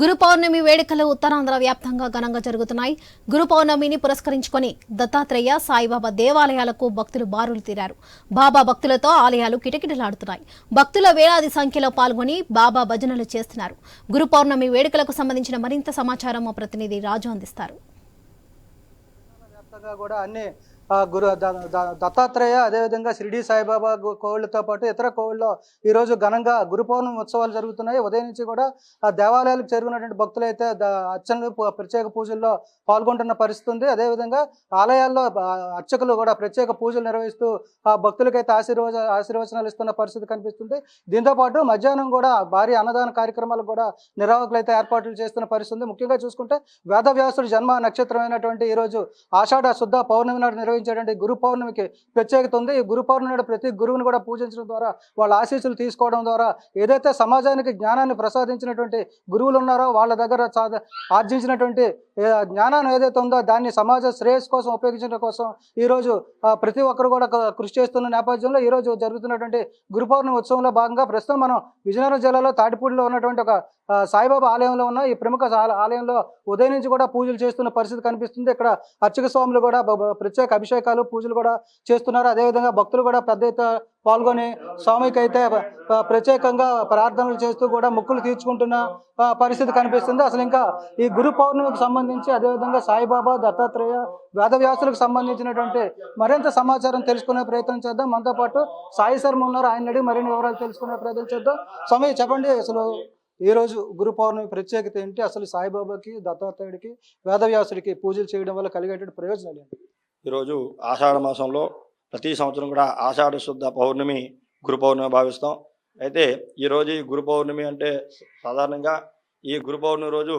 గురు పౌర్ణమి వేడుకలు ఉత్తరాంధ్ర వ్యాప్తంగా ఘనంగా జరుగుతున్నాయి. గురు పౌర్ణమిని పురస్కరించుకొని దత్తాత్రేయ సాయిబాబా దేవాలయాలకు భక్తులు బారులు తీరారు. బాబా భక్తులతో ఆలయాలు కిటకిటలాడుతున్నాయి. భక్తుల వేలాది సంఖ్యలో పాల్గొని బాబా భజనలు చేస్తున్నారు. గురు పౌర్ణమి వేడుకలకు సంబంధించిన మరింత సమాచారం మా ప్రతినిధి రాజు అందిస్తారు. కూడా అన్ని గురు దత్తాత్రేయ అదేవిధంగా షిరిడి సాయిబాబా కోవిళ్ళతో పాటు ఇతర కోవిళ్ళలో ఈరోజు ఘనంగా గురు పౌర్ణమి ఉత్సవాలు జరుగుతున్నాయి. ఉదయం నుంచి కూడా ఆ దేవాలయాలకు చేరుకున్నటువంటి భక్తులు అయితే అర్చనలు ప్రత్యేక పూజల్లో పాల్గొంటున్న పరిస్థితి ఉంది. అదేవిధంగా ఆలయాల్లో అర్చకులు కూడా ప్రత్యేక పూజలు నిర్వహిస్తూ ఆ భక్తులకైతే ఆశీర్వచ ఆశీర్వచనాలు ఇస్తున్న పరిస్థితి కనిపిస్తుంది. దీంతో పాటు మధ్యాహ్నం కూడా భారీ అన్నదాన కార్యక్రమాలు కూడా నిర్వాహకులు అయితే ఏర్పాట్లు చేస్తున్న పరిస్థితి ఉంది. ముఖ్యంగా చూసుకుంటే వేదవ్యాసుడు జన్మ నక్షత్రమైనటువంటి ఈరోజు ఆషాఢ శుద్ధ పౌర్ణమి నాడు నిర్వహించేటువంటి గురు పౌర్ణమికి ప్రత్యేకత ఉంది. ఈ గురు పౌర్ణమి ప్రతి గురువుని కూడా పూజించడం ద్వారా వాళ్ళ ఆశీస్సులు తీసుకోవడం ద్వారా ఏదైతే సమాజానికి జ్ఞానాన్ని ప్రసాదించినటువంటి గురువులు ఉన్నారో వాళ్ళ దగ్గర ఆర్జించినటువంటి జ్ఞానాన్ని ఏదైతే ఉందో దాన్ని సమాజ శ్రేయస్ కోసం ఉపయోగించడం కోసం ఈరోజు ప్రతి ఒక్కరు కూడా కృషి చేస్తున్న నేపథ్యంలో ఈరోజు జరుగుతున్నటువంటి గురు పౌర్ణమి ఉత్సవంలో భాగంగా ప్రస్తుతం మనం విజయనగరం జిల్లాలో తాటిపూడిలో ఉన్నటువంటి ఒక సాయిబాబా ఆలయంలో ఉన్న ఈ ప్రముఖ ఆలయంలో ఉదయం నుంచి కూడా పూజలు చేస్తున్న పరిస్థితి కనిపిస్తుంది. ఇక్కడ అర్చక స్వాములు కూడా ప్రత్యేక అభిషేకాలు పూజలు కూడా చేస్తున్నారు. అదేవిధంగా భక్తులు కూడా పెద్ద పాల్గొని స్వామికి అయితే ప్రత్యేకంగా ప్రార్థనలు చేస్తూ కూడా మొక్కులు తీర్చుకుంటున్న పరిస్థితి కనిపిస్తుంది. అసలు ఇంకా ఈ గురు పౌర్ణమికి సంబంధించి అదేవిధంగా సాయిబాబా దత్తాత్రేయ వేదవ్యాసులకు సంబంధించినటువంటి మరింత సమాచారం తెలుసుకునే ప్రయత్నం చేద్దాం. మనతో పాటు సాయి శర్మ ఉన్నారు. ఆయన అడిగి మరిన్ని వివరాలు తెలుసుకునే ప్రయత్నం చేద్దాం. స్వామి చెప్పండి అసలు ఈ రోజు గురు పౌర్ణమి ప్రత్యేకత ఏంటి? అసలు సాయిబాబాకి దత్తాత్రేయుడికి వేదవ్యాసుడికి పూజలు చేయడం వల్ల కలిగేటువంటి ప్రయోజనాలు ఏంటి? ఈరోజు ఆషాఢ మాసంలో ప్రతి సంవత్సరం కూడా ఆషాఢ శుద్ధ పౌర్ణమి గురు పౌర్ణమి భావిస్తాం. అయితే ఈరోజు ఈ గురు పౌర్ణమి అంటే సాధారణంగా ఈ గురు పౌర్ణమి రోజు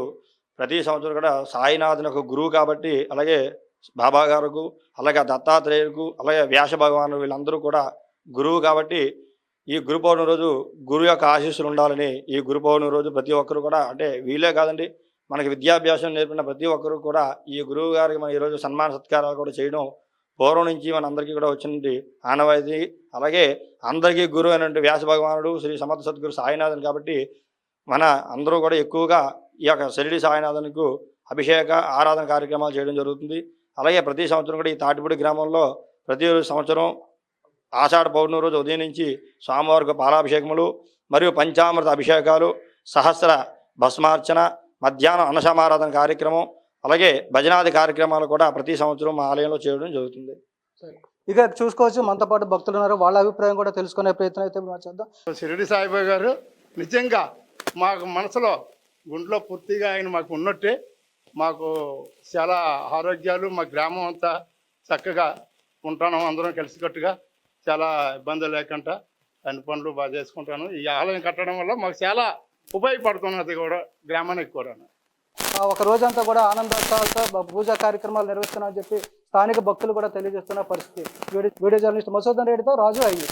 ప్రతి సంవత్సరం కూడా సాయినాథుని ఒక గురువు కాబట్టి అలాగే బాబా గారుకు అలాగే దత్తాత్రేయులకు అలాగే వ్యాస భగవాను వీళ్ళందరూ కూడా గురువు కాబట్టి ఈ గురు పౌర్ణమి రోజు గురువు యొక్క ఆశీస్సులు ఉండాలని ఈ గురు పౌర్ణమి రోజు ప్రతి ఒక్కరు కూడా అంటే వీలే కాదండి మనకి విద్యాభ్యాసం నేర్పిన ప్రతి ఒక్కరు కూడా ఈ గురువు గారికి మన ఈరోజు సన్మాన సత్కారాలు కూడా చేయడం పూర్వం నుంచి మన అందరికీ కూడా వచ్చినటువంటి ఆనవాయితీ. అలాగే అందరికీ గురువు అయినటువంటి వ్యాస భగవానుడు శ్రీ సమర్థ సద్గురు సాయినాథన్ కాబట్టి మన అందరూ కూడా ఎక్కువగా ఈ యొక్క శరీడి సాయినాథన్కు అభిషేక ఆరాధన కార్యక్రమాలు చేయడం జరుగుతుంది. అలాగే ప్రతి సంవత్సరం కూడా ఈ తాటిపూడి గ్రామంలో ప్రతి సంవత్సరం ఆషాఢ పౌర్ణమి రోజు ఉదయం నుంచి స్వామివారికి పాలాభిషేకములు మరియు పంచామృత అభిషేకాలు సహస్ర భస్మార్చన మధ్యాహ్నం అన్నసమారాధన కార్యక్రమం అలాగే భజనాది కార్యక్రమాలు కూడా ప్రతి సంవత్సరం మా ఆలయంలో చేయడం జరుగుతుంది. ఇక చూసుకోవచ్చు మనతో పాటు భక్తులు ఉన్నారు. వాళ్ళ అభిప్రాయం కూడా తెలుసుకునే ప్రయత్నం అయితే చేద్దాం. షిరిడి సాయిబాబా గారు నిజంగా మాకు మనసులో గుండెలో పూర్తిగా ఆయన మాకు ఉన్నట్టే. మాకు చాలా ఆరోగ్యాలు మా గ్రామం అంతా చక్కగా ఉంటాను అందరం కలిసికట్టుగా. చాలా ఇబ్బంది లేకుండా అన్ని పనులు బాగా చేసుకుంటాను. ఈ ఆలయం కట్టడం వల్ల మాకు చాలా ఉపయోగపడుతున్నది కూడా గ్రామానికి కూడా ఒక రోజంతా కూడా ఆనందోత్సవాలతో పూజా కార్యక్రమాలు నిర్వహిస్తున్నామని చెప్పి స్థానిక భక్తులు కూడా తెలియజేస్తున్న పరిస్థితి. వీడియో వీడియో జర్నలిస్ట్ మసూదన్ రెడ్డితో రాజు అయ్యి